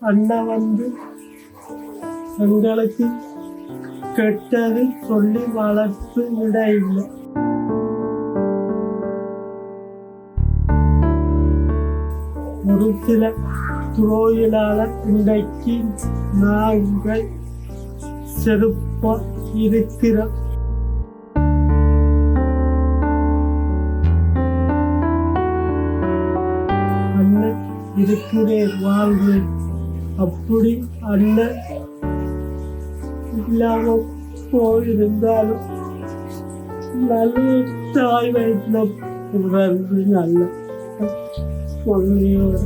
அண்ணா வந்து எங்களுக்கு கெட்டது சொல்லி வளர்த்து விட இல்லை. ஒரு சில துரோகிகளால் இன்றைக்கு நாங்கள் செருப்பா இருக்கிறோம் இருக்கிறேன் வாழ்வேன். அப்படி அண்ணன் இல்லாம போயிருந்தாலும் நல்ல தாய் வயிற்றுல பிறந்து நல்ல பொண்ணையோட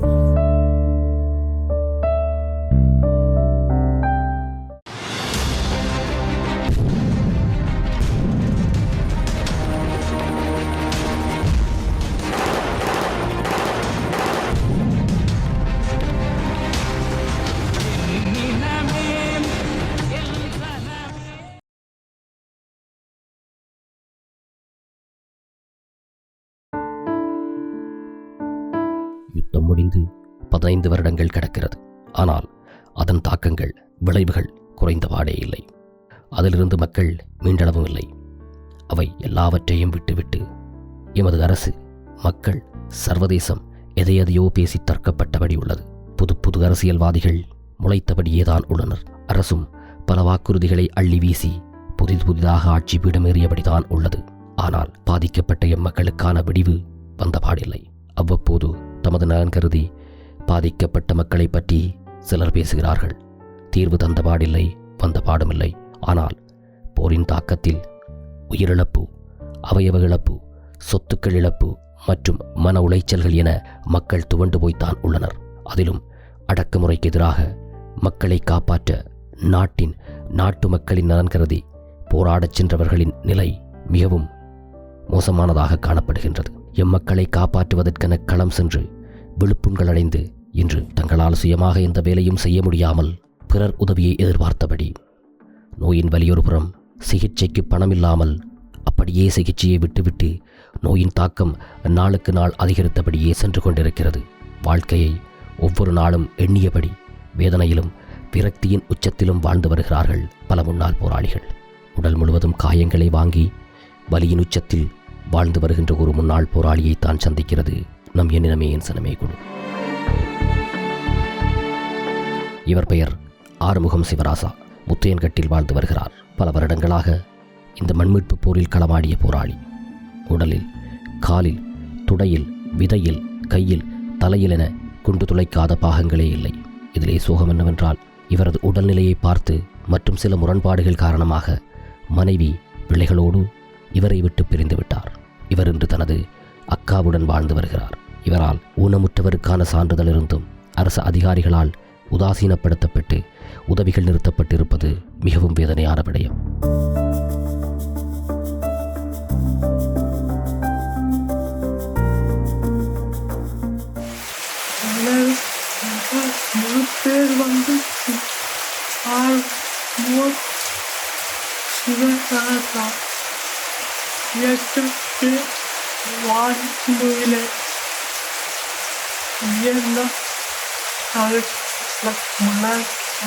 பதினைந்து வருடங்கள் கிடக்கிறது. ஆனால் அதன் தாக்கங்கள் விளைவுகள் குறைந்தபாடே இல்லை. அதிலிருந்து மக்கள் மீண்டளவும் இல்லை. அவை எல்லாவற்றையும் விட்டுவிட்டு எமது அரசு மக்கள் சர்வதேசம் எதையதையோ பேசி தர்க்கப்பட்டபடி உள்ளது. புது புது அரசியல்வாதிகள் முளைத்தபடியேதான் உள்ளனர். அரசும் பல வாக்குறுதிகளை அள்ளி வீசி புதிது புதிதாக ஆட்சி பீடமேறியபடிதான் உள்ளது. ஆனால் பாதிக்கப்பட்ட எம்மக்களுக்கான விடிவு வந்தபாடில்லை. அவ்வப்போது தமது நலன் கருதி பாதிக்கப்பட்ட மக்களை பற்றி சிலர் பேசுகிறார்கள். தீர்வு தந்த பாடில்லை வந்த பாடுமில்லை. ஆனால் போரின் தாக்கத்தில் உயிரிழப்பு அவயவ இழப்பு சொத்துக்கள் இழப்பு மற்றும் மன உளைச்சல்கள் என மக்கள் துவண்டு போய்த்தான் உள்ளனர். அதிலும் அடக்குமுறைக்கு எதிராக மக்களை காப்பாற்ற நாட்டின் நாட்டு மக்களின் நலன் கருதி போராடச் சென்றவர்களின் நிலை மிகவும் மோசமானதாக காணப்படுகின்றது. எம்மக்களை காப்பாற்றுவதற்கென களம் சென்று விழுப்புண்கள் அடைந்து இன்று தங்களால் சுயமாக எந்த வேலையும் செய்ய முடியாமல் பிறர் உதவியை எதிர்பார்த்தபடி. நோயின் வலியொருபுறம் சிகிச்சைக்கு பணமில்லாமல் அப்படியே சிகிச்சையை விட்டுவிட்டு நோயின் தாக்கம் நாளுக்கு நாள் அதிகரித்தபடியே சென்று கொண்டிருக்கிறது. வாழ்க்கையை ஒவ்வொரு நாளும் எண்ணியபடி வேதனையிலும் விரக்தியின் உச்சத்திலும் வாழ்ந்து வருகிறார்கள் பல முன்னாள் போராளிகள். உடல் முழுவதும் காயங்களை வாங்கி வலியின் உச்சத்தில் வாழ்ந்து வருகின்ற ஒரு முன்னாள் போராளியை தான் சந்திக்கிறது. நம் எண்ணினமே என் சனமே கொடு இவர் பெயர் ஆறுமுகம் சிவராசா. முத்தையன்கட்டில் வாழ்ந்து வருகிறார். பல வருடங்களாக இந்த மண்மீட்பு போரில் களமாடிய போராளி. உடலில் காலில் துடையில் விதையில் கையில் தலையில் என குண்டு துளைக்காத பாகங்களே இல்லை. இதிலே சோகம் என்னவென்றால் இவரது உடல்நிலையை பார்த்து மற்றும் சில முரண்பாடுகள் காரணமாக மனைவி பிள்ளைகளோடு இவரை விட்டு பிரிந்து விட்டார். இவர் இன்று தனது அக்காவுடன் வாழ்ந்து வருகிறார். இவரால் ஊனமுற்றவருக்கான சான்றிதழ் இருந்தும் அரசு அதிகாரிகளால் உதாசீனப்படுத்தப்பட்டு உதவிகள் நிறுத்தப்பட்டிருப்பது மிகவும் வேதனையான விடயம். ஆனால் பேர் வந்து ஆள் சிவகாசா எட்டு பேர் என்ன மணல்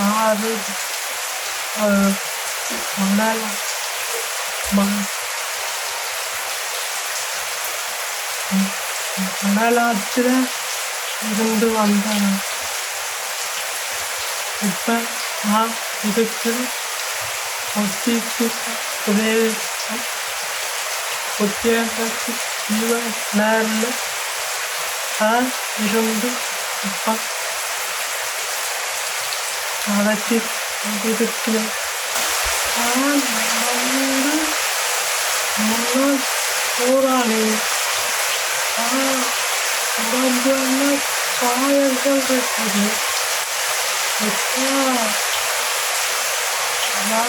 ஆறு மணல் மண் மணலாற்றில் இருந்து வந்தன இப்போ நான் இதுக்கு ஒத்திக்கு உதவி உத்தியோகத்து ஜீவ நேரில் நான் இருந்து இப்போ Ağlattık. Dedik Aman Allah'ım. Bundan uğrani. Aa, ben bu anlar sağa yazdan kaçmadı. Hatta ya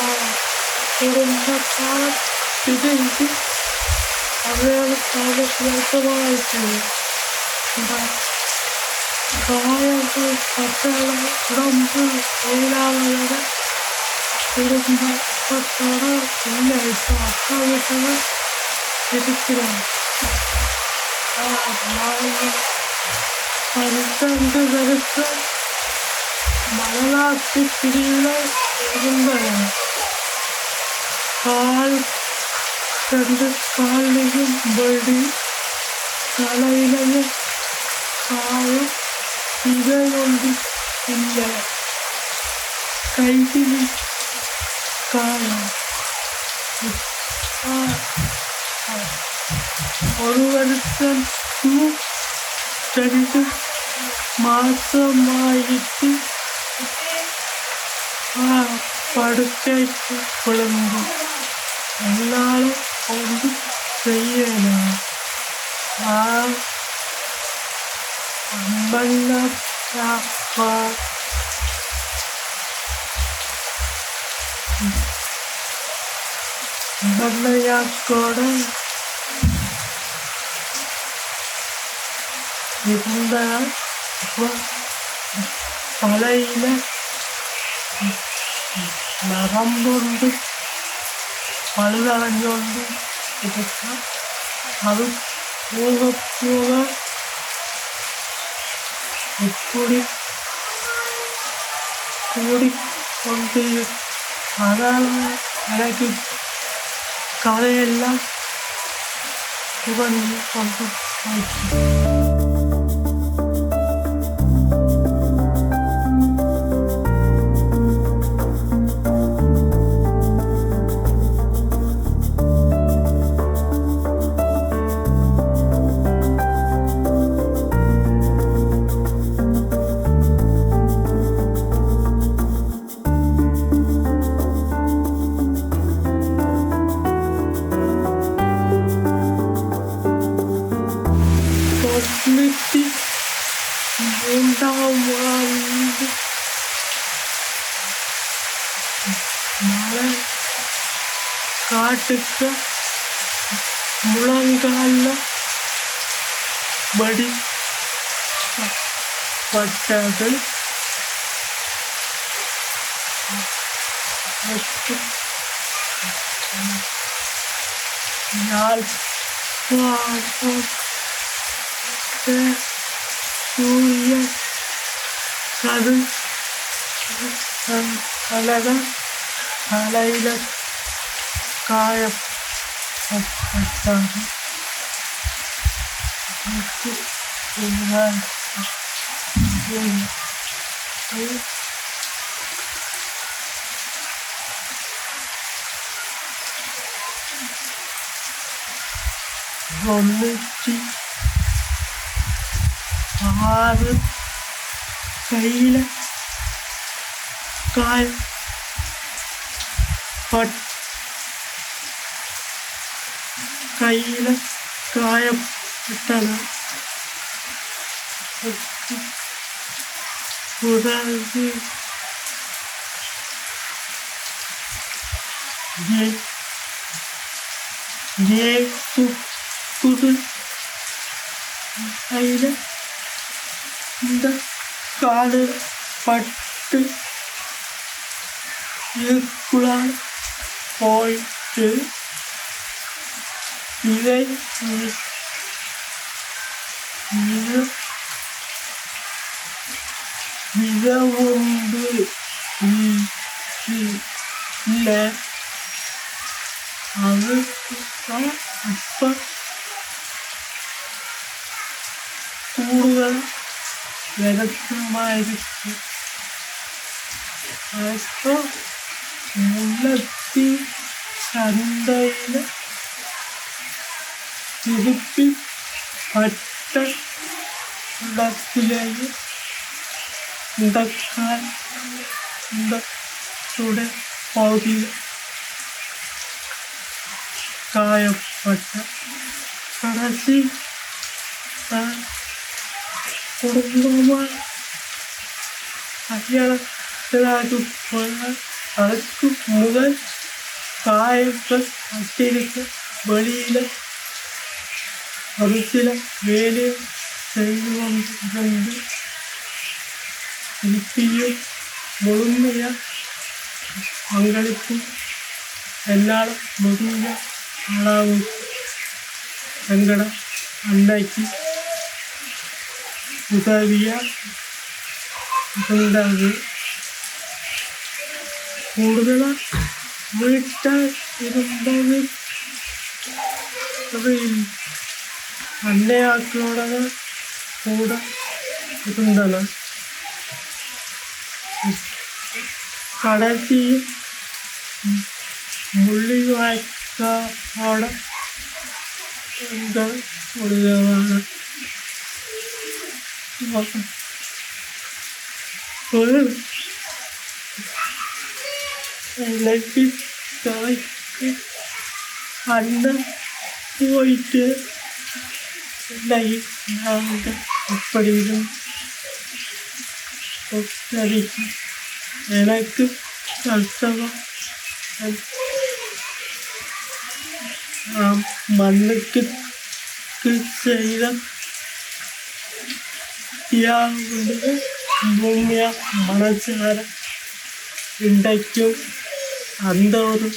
doğayası, saçlarla, kuramcı, oylalara, Kırmızı saçlara, yine ise akrabalara yetiştiren. Ağlayı, arıçtan göz arıçtan, Malala açık biriyle yanımdayım. Kal, kendi kalbim böldüğü, Kalayla ve kayıp இதையொன்று இல்லை கையில் காயம் ஒரு வருஷம் ரெண்டு மாசமாயிட்டு படுக்கைக்கு விழுந்து என்னால் ஒன்று செய்யலாம் Bana yapma. Bana yapma. Yakında bu parayla Naram dondu. Parı da dondu. Alıp oğlak diyorlar. കൂടി കൂടിക്കൊണ്ട് സാധാരണ ഇവ കഥയെല്ലാം ഇവ കൊണ്ടു geldi. Yar, Kuantum ve Suriye Kadın Sanatlara Parayla Kayıp Hatta Hatta Hatta Hatta தொண்ணூற்றி ஆறு கையில் கால் பட் கையில் காயப்பட்டன உதவி ஏ புது கையில் இந்த காடு பட்டு இதுக்குள்ளால் போயிட்டு இதை സുഖമുണ്ട് ഇല്ല അവർക്ക് മുല്ലത്തി ചന്തയിലെ തിരുപ്പി പട്ട ദക്ഷിണയുടെ പൗതി കായപ്പെട്ട കടച്ചി കുടുംബമായി അയാളത്തിലാകുമ്പോൾ അടക്കു മുതൽ കായങ്ങൾ അത്തിരിക്ക വെളിയിലെ കുറച്ചിലെ വേലയും ചെയ്തുകൊണ്ടിരുന്നു ഇപ്പിയും മുളുങ്ങിയ പങ്കെടുപ്പും എന്നാൽ മുതിയ ആളാവും. വെങ്കട ഉണ്ടാക്കി ഉതവിയ ഉണ്ടാകും കൂടുതൽ വീട്ടിൽ ഇരുന്നത് കൂടെ ഇതുണ്ടല്ലോ. കടത്തി. മുള്ളി വായിക്ക അവിടെ എന്താ പോയിട്ട് ഉണ്ടായി ഒറ്റടിക്ക് எனக்கு கஷ்டமா ஆம், மண்ணுக்கு க்கு செய்த தியாகங்களுக்கு பூமியா மனசார இன்றைக்கும் அந்த ஒரு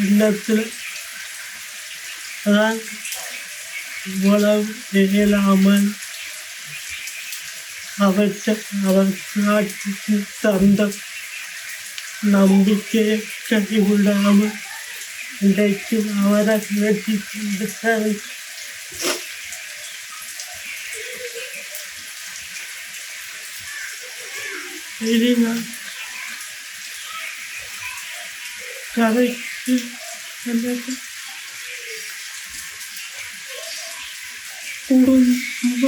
எண்ணத்தில் தான் இவ்வளவு இயலாமல் അവർക്ക് അവർക്ക് തന്ന നമ്പിക്കയെ കഴിവുണ്ടാവും ഇടയ്ക്കും അവരെ വെച്ചിട്ടുണ്ട് ഇനി കറക്റ്റ് എന്നൊക്കെ കുടുംബ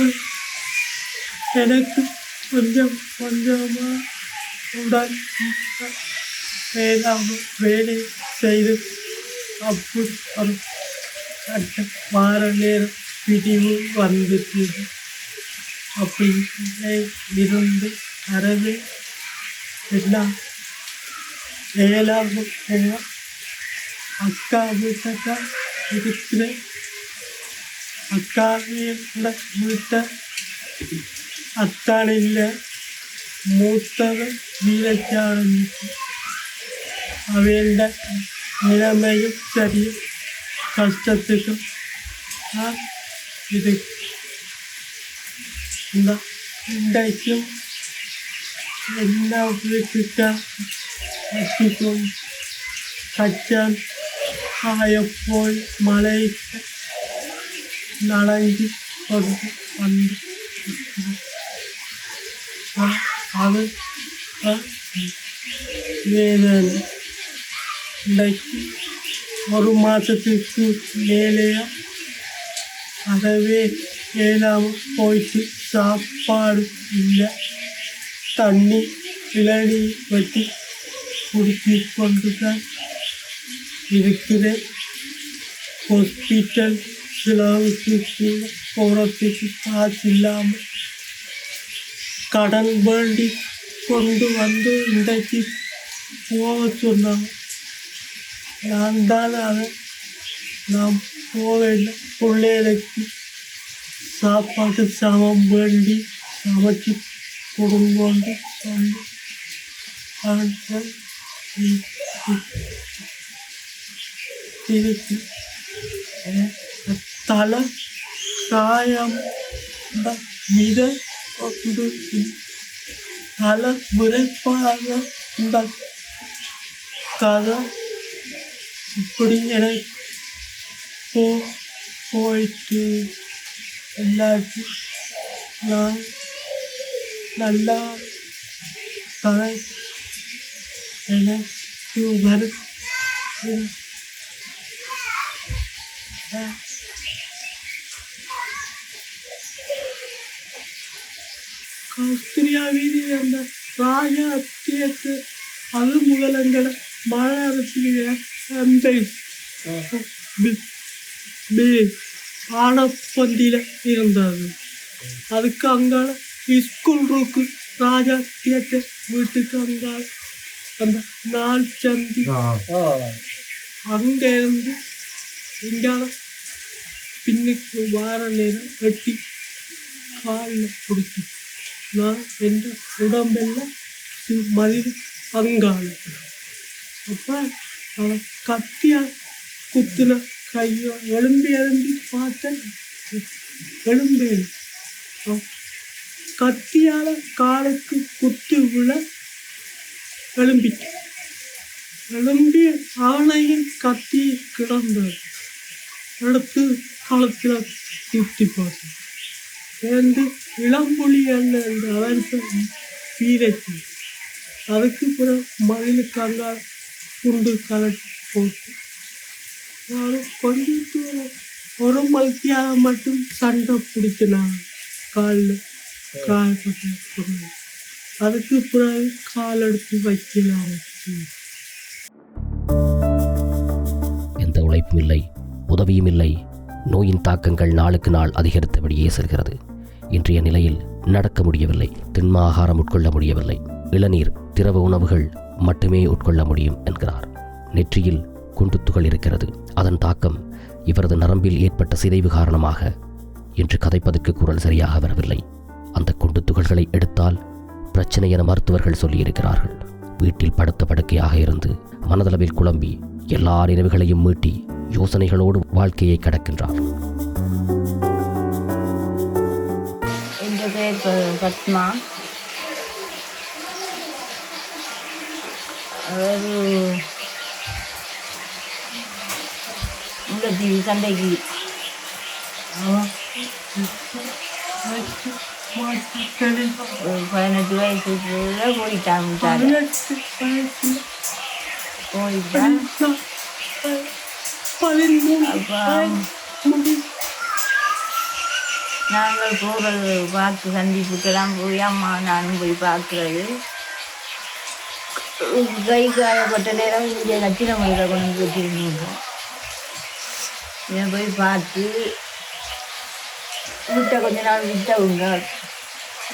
எனக்கு குடும்பம் எனக்கு கொஞ்சம் கொஞ்சமாக உடன் வேளாண் வேலை செய்து அப்படி ஒரு கட்ட வார நேரம் பிரிவு வந்துட்டு அப்படி இருந்து அறவே எல்லாம் வேளாண் போக அக்கா வீட்டை இருக்கிறேன் அக்கா வீட்டை അത്താണില്ല മൂത്തത് വീരയ്ക്കാണ് അവയുടെ നിലമയും ചെറിയ കഷ്ടത്തിലും ആ ഇത് എന്താ ഉണ്ടായിട്ടും എല്ലാ എത്തിക്കും കച്ചാൻ ആയപ്പോൾ മലയിട്ട് നളഞ്ചി കൊണ്ട് വന്നു. அது இன்றைக்கு ஒரு மாதத்துக்கு மேலேயா அதவே ஏழாமல் போயிட்டு சாப்பாடு இல்லை தண்ணி இளநி வச்சு குடித்து கொண்டு தான் இருக்கிறேன் ஹாஸ்பிட்டல் சிலவுக்கு கூட போகிறதுக்கு காசு இல்லாமல் கடன் வேண்டி கொண்டு வந்து இன்றைக்கு போக சொன்னாங்க நான் தான் அதை நான் போகவில்லை. பிள்ளைகளுக்கு சாப்பாட்டு சமம் வேண்டி சமைச்சு கொடுங்கொண்டு கொண்டு அந்த இருக்கு தலை காயம் மித നല്ല മുരപ്പാണ് ഉണ്ടാക്കാതെ ഇപ്പിടിങ്ങനെ പോ പോയിട്ട് എല്ലാവർക്കും ഞാൻ നല്ല എനിക്ക് ഭരത് Yeah. கிருஷ்ணாவீதி என்ற ராஜ அத்தியத்து அது முதல் எங்களை மழ அரசுகிற எந்தை ஆடப்பந்தியில் இருந்தது அதுக்கு அங்கால ஸ்கூல் ரூக்கு ராஜா தியேட்டர் வீட்டுக்கு அங்கால அந்த நாள் சந்தி. அங்கே இருந்து இங்கால பின்னுக்கு வார நேரம் வெட்டி காலில் பிடிச்சி நான் எந்த உடம்பெல்லாம் சி- மதில் அங்கால அப்போ அவன் கத்தியா குத்துன கையோ எலும்பி எலும்பி பார்த்தேன். எலும்பு கத்தியால் காலுக்கு குத்து விழ எலும்பிட்டு எலும்பி ஆணையில் கத்தி கிடந்தார் எடுத்து காலத்தில் குத்தி பார்த்தேன். ரெண்டு இளம்புலி அல்ல என்று அவர் வீரச்சி அதுக்கு பிறகு மதிலுக்கு குண்டு கலட்டி போட்டு நானும் கொஞ்சம் தூரம் ஒரு மல்கியாக மட்டும் சண்டை பிடிச்சினாங்க காலில் காயப்பட்ட பிறகு அதுக்கு பிறகு கால் எடுத்து வைக்கலாம் எந்த உழைப்பும் இல்லை உதவியும் இல்லை. நோயின் தாக்கங்கள் நாளுக்கு நாள் அதிகரித்தபடியே செல்கிறது. இன்றைய நிலையில் நடக்க முடியவில்லை திண்ம ஆகாரம் உட்கொள்ள முடியவில்லை. இளநீர் திரவ உணவுகள் மட்டுமே உட்கொள்ள முடியும் என்கிறார். நெற்றியில் குண்டுத்துகள் இருக்கிறது. அதன் தாக்கம் இவரது நரம்பில் ஏற்பட்ட சிதைவு காரணமாக இன்று கதைப்பதற்கு குரல் சரியாக வரவில்லை. அந்த குண்டு துகள்களை எடுத்தால் பிரச்சனை என மருத்துவர்கள் சொல்லியிருக்கிறார்கள். வீட்டில் படுத்த படுக்கையாக இருந்து மனதளவில் குழம்பி எல்லா நினைவுகளையும் மீட்டி யோசனைகளோடு வாழ்க்கையை கடக்கின்றார் എൻ്റെ പേര് പ- പത്മ ഒരു മുല്ലത്തി സണ്ടയ്ക്ക് ഒരു പതിനെട്ട് വയസ്സുള്ള പോയിട്ടാണ് O yüzden Allah'ım நாங்கள் போகிறது பார்த்து சந்திப்புக்கெல்லாம் போய் அம்மா நானும் போய் பார்க்குறது. கை காயப்பட்ட நேரம் இங்கே லட்சணம் மயிலை கொண்டு வச்சுருந்தோம். இதை போய் பார்த்து விட்ட கொஞ்ச நாள் விட்ட உங்க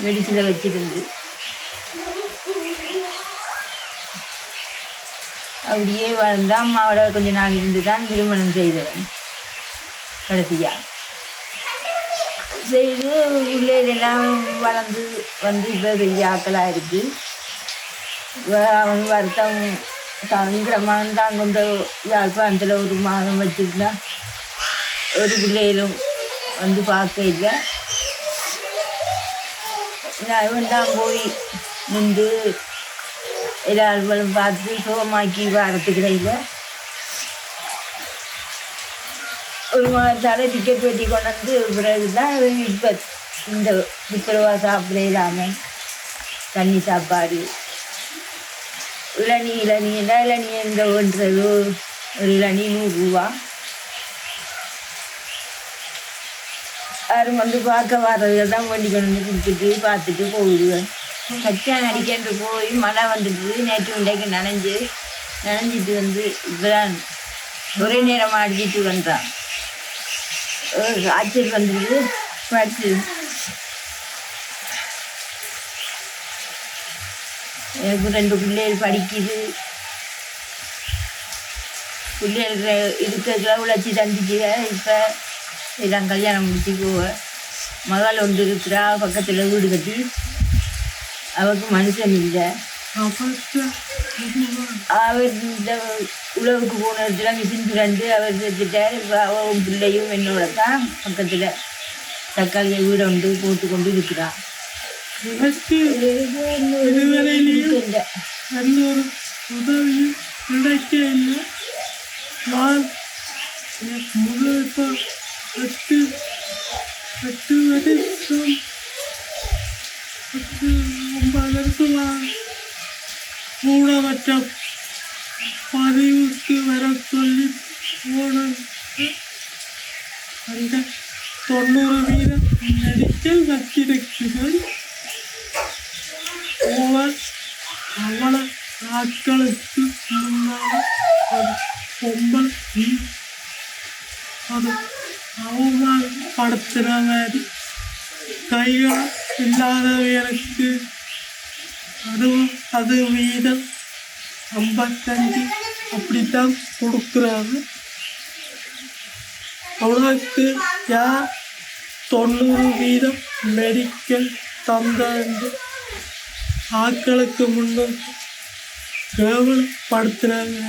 வெடிச்சில் வச்சுருந்து அப்படியே வளர்ந்து அம்மாவோட கொஞ்ச நாள் இருந்து தான் திருமணம் செய்தவன் கடைசியா. செய்து பிள்ளைகளெல்லாம் வளர்ந்து வந்து இப்போ பெரிய ஆக்களாக இருக்குது அவன் வருத்தம் தங்கிற தான் கொண்ட யாழ்ப்பாணத்தில் ஒரு மாதம் வச்சுருந்தா ஒரு பிள்ளைகளும் வந்து பார்க்க இல்லை. நான் தான் போய் நின்று எல்லாரும் பார்த்து சுகமாக்கி வரத்துக்கு ஒரு மாதத்தால் டிக்கெட் வெட்டி கொண்டு வந்து பிறகு தான் இப்போ இந்த துப்புரவா சாப்பிட இல்லாமல் தண்ணி சாப்பாடு. இளநீ இளநீண்டா இளநீ எந்த ஒன்றது. ஒரு இளநீ நூறுரூவா. யாரும் வந்து பார்க்க வர்றதுகள் தான் வண்டி கொண்டு வந்து கொடுத்துட்டு பார்த்துட்டு போயிடுவேன். கச்சான் அடிக்கன்று போய் மழை வந்துட்டு நேற்று இன்றைக்கு நனைஞ்சு நனைஞ்சிட்டு வந்து இப்போதான் ஒரே நேரமாக அடிச்சிட்டு வந்தான். காய்ச்சல் வந்துடுது பார்த்து எனக்கு ரெண்டு பிள்ளைகள் படிக்குது. பிள்ளைகள் இருக்கிறதுல உழைச்சி தந்திக்க இப்போ எல்லாம் கல்யாணம் முடிச்சு போவேன் மகள் ஒன்று இருக்கிறா பக்கத்தில் வீடு கட்டி. அவருக்கு மனுஷன் இல்லை. அவர் இந்த உழவுக்கு போனதுல மிஷின் சுரண்டு அவர் செத்துட்டார் அவன் பிள்ளையும் என்னோட தான் பக்கத்தில். தக்காளி வீடு உண்டு போட்டு கொண்டு இருக்கிறான். எனக்கு இல்லை உதவியும் கிடைக்க நான் எட்டு எட்டு வருஷம் പകർത്തുവാൻ മൂടവറ്റ പതിവുക്ക് വരെ ചൊല്ലി ഓടും എന്റെ തൊണ്ണൂറ് വീതം മെഡിക്കൽ കത്തിരക്ഷികൾ ഓവർ അവളെ ആക്കളിച്ച് നിന്നാണ് അത് കൊമ്പൻ ഈ അത് അവമാൻ പടത്തിനാൻ കൈകൾ ഇല്ലാതെ എനിക്ക് அறுபது அது வீதம். ஐம்பத்தஞ்சு அப்படித்தான் கொடுக்குறாங்க. உனக்கு யார் தொண்ணூறு வீதம் மெடிக்கல் தந்தாண்டு ஆட்களுக்கு முன்னும் கேவலப்படுத்துனாங்க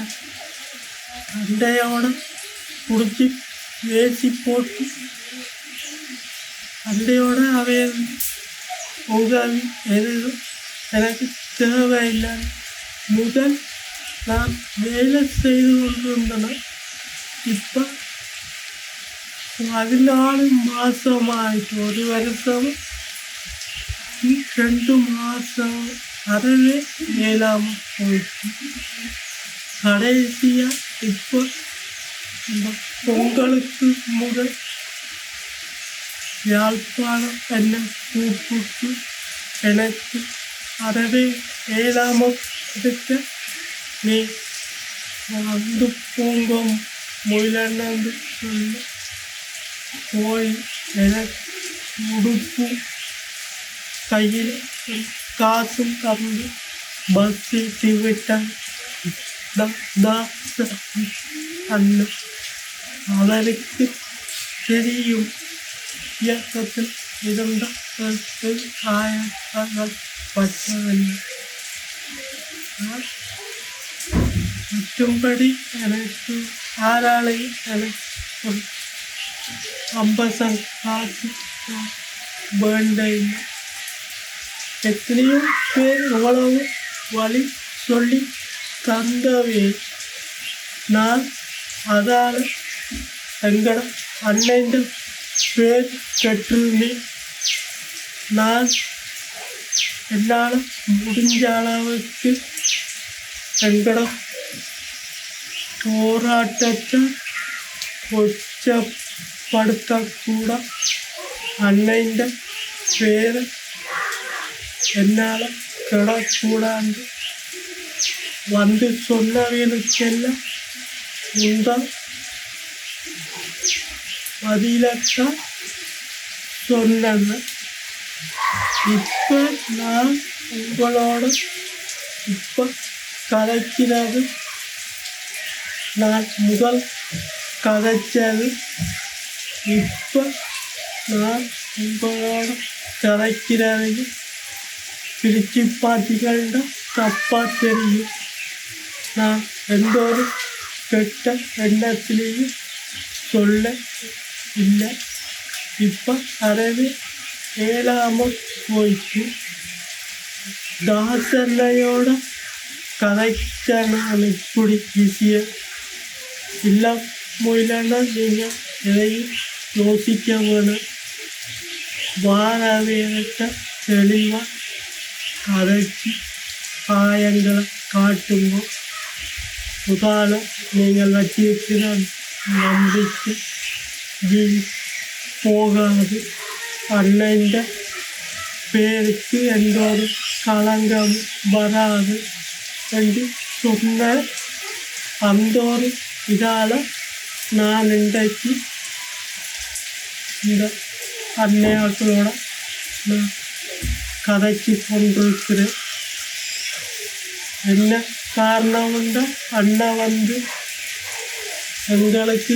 அண்டையோட பிடிச்சி வேசி போட்டு அண்டையோட அவைய உதவி எதுவும் எனக்கு தேவையில்லை முதல் நான் வேலை செய்து கொண்டிருந்தேன் இப்போ பதினாலு மாதம் ஆயிட்டு ஒரு வருஷம் ரெண்டு மாதம் அறவே மேலாம போயிடுச்சு கடைசியாக இப்போ இந்த பொங்கலுக்கு முதல் யாழ்ப்பாணம் என்னை கூப்பிட்டு எனக்கு அறவே ஏழாம இருக்க நீ வந்து போங்க முயலன்னு சொல்லி போய் எனக்கு உடுப்பு கையில் காசும் தந்து பஸ் ஏற்றி விட்டான் அண்ணன் அவருக்கு தெரியும் இயக்கத்தில் இருந்த காயங்கள் பட்டவில்லை மற்றும்படி எனக்கு யாராலையும் எனக்கு அம்பசல் ஐம்பது காசு வேண்டையும் எத்தனையோ பேர் எவ்வளவு வழி சொல்லி தந்தவே. நான் அதால் எங்கள அன்னைந்து பேர் பெற்றுள்ளேன் நான் என்னால் முடிஞ்ச அளவுக்கு எங்களோட போராட்டத்தை கொச்சப்படுத்தக்கூட அன்னைந்த பேர் என்னால் கிடக்கூடாது வந்து சொன்னவனுக்கெல்லாம் இந்த பதிலத்தான் சொன்னது இப்போ நான் உங்களோட இப்போ கதைக்கிறது நான் முதல் கதைச்சது இப்போ நான் உங்களோட கதைக்கிறது பிரித்து பார்த்தீங்கன்னா தப்பாக தெரியும் நான் எந்த ஒரு கெட்ட எண்ணத்திலையும் சொல்ல இல்லை ഏഴാമത് പോയിക്ക് ദാസന്നയോട് കണക്റ്റാണ് ഇപ്പൊടി ഈസിയ എല്ലാം മൂലണ്ട നിങ്ങൾ ഇതയും യോസിക്കാണ് വാരാവേനത്തെ തെളിവ കടച്ച് കായങ്ങളെ കാട്ടുമ്പോൾ സുതാല നിങ്ങളുടെ ജീവിതത്തിനെ നമ്പിച്ച് ജീവി പോകാതെ வச்சிருக்கிற நம்பிக்கை வீண் போகாது அண்ணன்ற பேருக்கு எந்த ஒரு களங்கம் வராது என்று சொன்ன அந்த ஒரு இதால் நான் இன்றைக்கு இந்த அன்னையாக்களோட நான் கதைச்சு கொண்டிருக்கிறேன் என்ன காரணம் உண்டா அண்ணன் வந்து எங்களுக்கு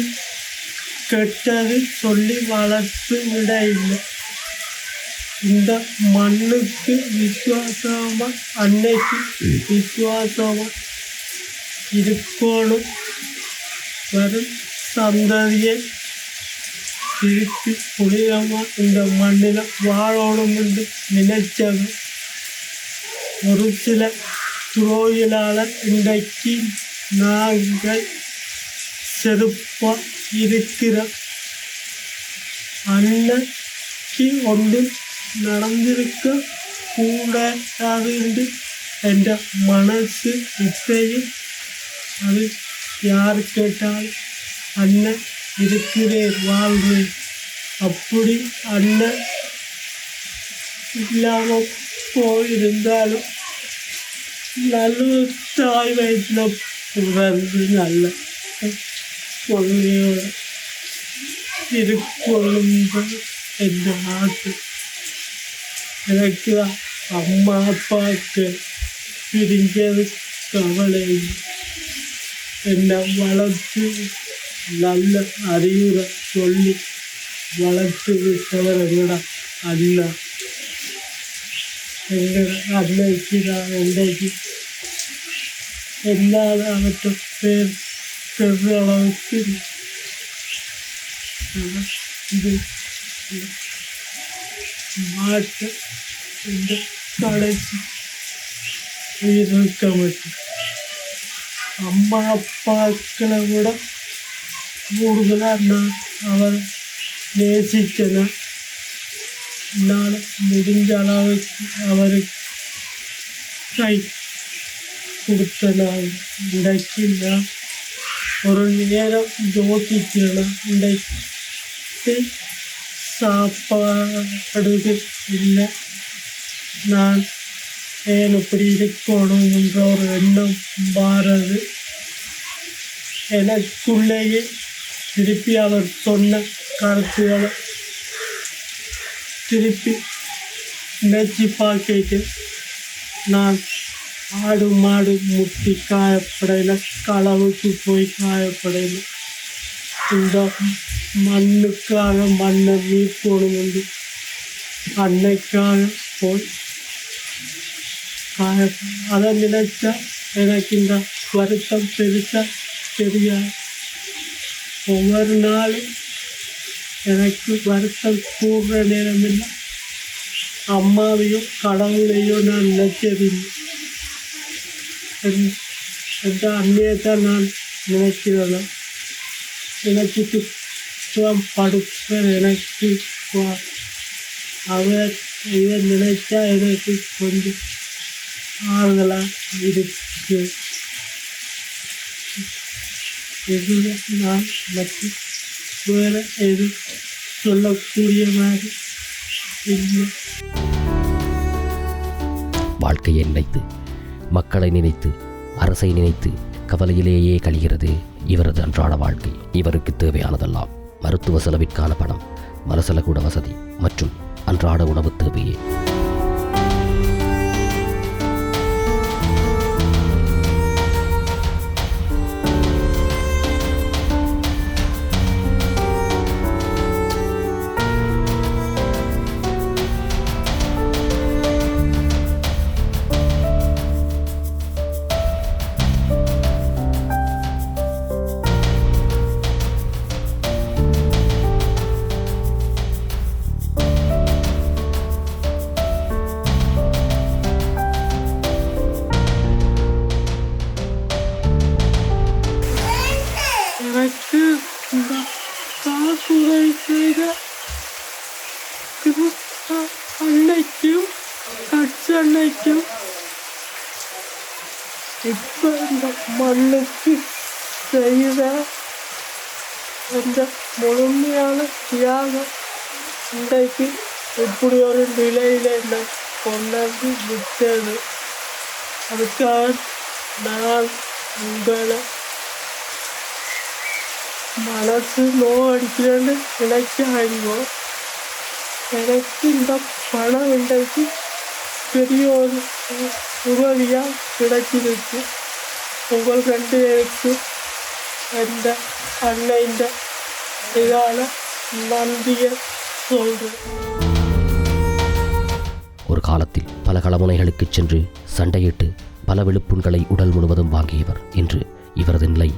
கெட்டது சொல்லி வளர்த்து விட இல்லை இந்த மண்ணுக்கு விசுவாசமா அன்னைக்கு விசுவாசமா இருக்கணும். வரும் சந்ததியை திருப்பி புனிதமா இந்த மண்ணில் வாழணும் என்று நினைச்சது ஒரு சில துரோகிகளால் இன்றைக்கு நாங்கள் செருப்பாக இருக்கிற அன்னைக்கு ஒன்றும் நடந்திருக்க கூடாது என்று എൻ്റെ മനസ്സ് ഇപ്പോഴും അത് யார் கேட்டாலும் அண்ணன் இருக்கிறேன் வாழ்றேன் அப்படி அண்ணன் இல்லாமல் போயிருந்தாலும் நல்ல ஒரு தாய் வயிற்றில் பிறந்து நல்ல பொண்ணையோட இருக்கொள்ளுங்கள் എൻ്റെ ஆசை നിനക്ക് അമ്മാപ്പാക്ക് പിരിഞ്ഞത് കവളയും എന്നെ വളർത്തി നല്ല അറിയുക ചൊല്ലി വളർത്തി വിട്ടവരുടെ അല്ല? എന്റെ അമ്മയ്ക്ക് എന്റെക്ക് എല്ലാതാമത്തെ പേർ ചെറുകളത്തിൽ ഇത് கடைசி உயிர் இருக்க மாட்டேன் அம்மா அப்பாக்களை விட கூடுதலாக நான் அவரை நேசிக்கிறேன் என்னால் முடிஞ்ச அளவுக்கு அவருக்கு கை கொடுத்த நான் இன்றைக்கு நான் ஒரு நேரம் யோசிக்கிறேன் இன்றைக்கு சாப்பாடு இல்லை. நான் ஏன் இப்படி இருக்கணும் என்ற ஒரு எண்ணம் மாறது. எனக்குள்ளேயே திருப்பி அவர் சொன்ன கருத்துக்களை திருப்பி நெச்சி பார்க்கிட்டு நான் ஆடு மாடு முட்டி காயப்படையில் களவுக்கு போய் காயப்படையில். இந்த மண்ணுக்காக மண்ணை மீட்கணும் என்று அன்னைக்காக போய் காய அதை நினைச்சா எனக்கு இந்த வருத்தம் பெருசா தெரியாது ஒவ்வொரு நாளும் எனக்கு வருத்தம் கூடுற நேரமில்லை அம்மாவையும் கடவுளையும் நான் நினைச்சதில்லை என்- என்ற அன்னையை தான் நான் நினைக்கிறேன் நினைச்சிட்டு தான் படுப்பேன் எனக்கு அவர் இதை நினைச்சா எனக்கு கொஞ்சம் ஆறுதலாக இருக்கு. நான் வேறு எதுவும் சொல்லக்கூடிய மாதிரி இல்லை. வாழ்க்கையை நினைத்து மக்களை நினைத்து அரசை நினைத்து கவலையிலேயே கழிகிறது இவரது அன்றாட வாழ்க்கை. இவருக்கு தேவையானதெல்லாம் மருத்துவ செலவிற்கான பணம் மலசலகூட வசதி மற்றும் அன்றாட உணவு தேவையே. arrêtez, on va pas pour essayer de... അന്നയ്ക്കും അച്ഛനയ്ക്കും ഇപ്പൊ എന്റെ മണ്ണയ്ക്ക് ചെയ്ത എന്റെ മുഴുമയാണ് ത്യാഗം ഉണ്ടാക്കി ഇപ്പോഴും ഒരു നിലയിലുണ്ട് കൊണ്ടാക്കി വിറ്റത് അതുക്കാൻ மனசு நோவடிக்கிறேன்னு நினைக்காதீங்க எனக்கு இந்த பணம் இன்றைக்கு பெரிய ஒரு உதவியாக கிடைச்சிருக்கு உங்கள் ரெண்டு பேருக்கு அந்த அன்னைந்த இந்த இதால் நன்றியை சொல்கிறேன் ஒரு காலத்தில் பல களமுனைகளுக்கு சென்று சண்டையிட்டு பல விழுப்புண்களை உடல் முழுவதும் வாங்கியவர் இன்று இவரது நிலை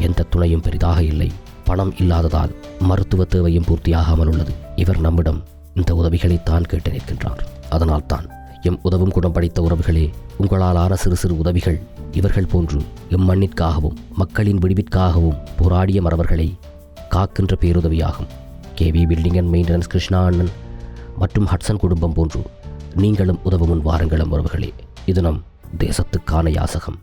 எந்த துணையும் பெரிதாக இல்லை பணம் இல்லாததால் மருத்துவ தேவையும் பூர்த்தியாகாமல் உள்ளது. இவர் நம்மிடம் இந்த உதவிகளைத்தான் கேட்டு நிற்கின்றார். அதனால்தான் எம் உதவும் குணம் படைத்த உறவுகளே உங்களாலான சிறு சிறு உதவிகள் இவர்கள் போன்று எம் மண்ணிற்காகவும் மக்களின் விடுவிற்காகவும் போராடிய மறவர்களை காக்கின்ற பேருதவியாகும். KV building and maintenance Krishna அண்ணன் மற்றும் ஹட்சன் குடும்பம் போன்று நீங்களும் உதவும் முன் வாருங்களும் உறவுகளே. இது நம் தேசத்துக்கான யாசகம்.